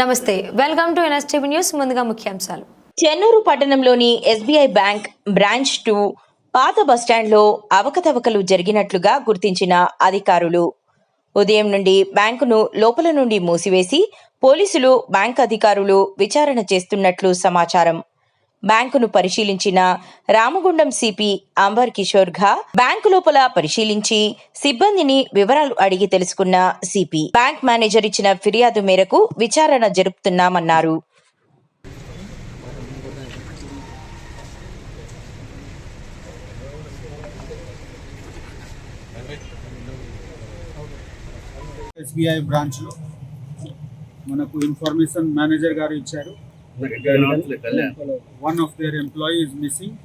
నమస్తే welcome to NSTV news ముందుగా ముఖ్యాంశాలు. చెన్నూరు పట్టణంలోని ఎస్బీఐ బ్యాంక్ బ్రాంచ్ టూ పాత బస్టాండ్లో అవకతవకలు జరిగినట్లుగా గుర్తించిన అధికారులు. ఉదయం నుండి బ్యాంకును లోపల నుండి మూసివేసి పోలీసులు బ్యాంక్ అధికారులు విచారణ చేస్తున్నట్లు సమాచారం. బ్యాంకును పరిశీలించిన రామగుండం సిపి అంబర్ కిషోర్ ఘా బ్యాంకు లోపల పరిశీలించి సిబ్బందిని వివరాలు అడిగి తెలుసుకున్న సిపి. బ్యాంక్ మేనేజర్ ఇచ్చిన ఫిర్యాదు మేరకు విచారణ జరుపుతున్నామన్నారు. ఎస్బీఐ బ్రాంచ్లో మనకు ఇన్ఫర్మేషన్ మేనేజర్ గారు ఇచ్చారు. One of their employee is missing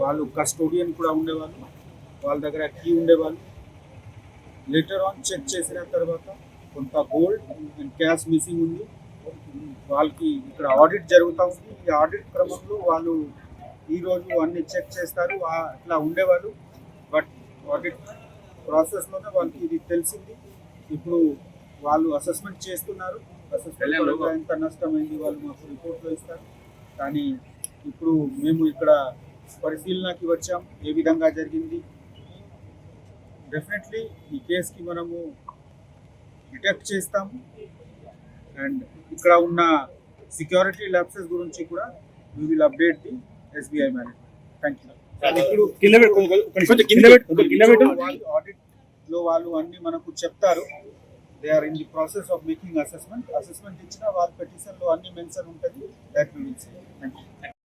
వాళ్ళు కస్టోడియన్ కూడా ఉండేవాళ్ళు. వాళ్ళ దగ్గర కీ ఉండేవాళ్ళు. లేటర్ ఆన్ చెక్ చేసిన తర్వాత కొంత గోల్డ్ అండ్ క్యాష్ మిస్సింగ్ ఉంది. వాళ్ళకి ఇక్కడ ఆడిట్ జరుగుతూ ఉంది. ఈ ఆడిట్ క్రమంలో వాళ్ళు ఈరోజు అన్ని చెక్ చేస్తారు. అట్లా ఉండేవాళ్ళు. బట్ ఆడిట్ ప్రాసెస్లోనే వాళ్ళకి ఇది తెలిసింది. ఇప్పుడు వాళ్ళు అసెస్మెంట్ చేస్తున్నారు. అసెస్మెంట్ ఎంత నష్టమైంది వాళ్ళు మాకు రిపోర్ట్లో ఇస్తారు. కానీ ఇప్పుడు మేము ఇక్కడ పరిశీలనకి వచ్చాం. ఏ విధంగా జరిగింది? డెఫినెట్లీ ఈ కేసుకి మనము డిటెక్ట్ చేస్తాము అండ్ ఇక్కడ ఉన్న సెక్యూరిటీ ల్యాప్సెస్ గురించి కూడా we will update the SBI management thank you ఇప్పుడు కింద పెట్టు, కొంచెం- కొంచెం కింద పెట్టు, కొంచెం కింద పెట్టు. వాళ్ళు ఆడిట్లో వాళ్ళు అన్ని మనకు చెప్తారు. They are in the process of making assessment assessment ఇచ్చిన వాళ్ళ పెటిషన్లో అన్ని మెన్షన్ ఉంటుంది. That will see thank you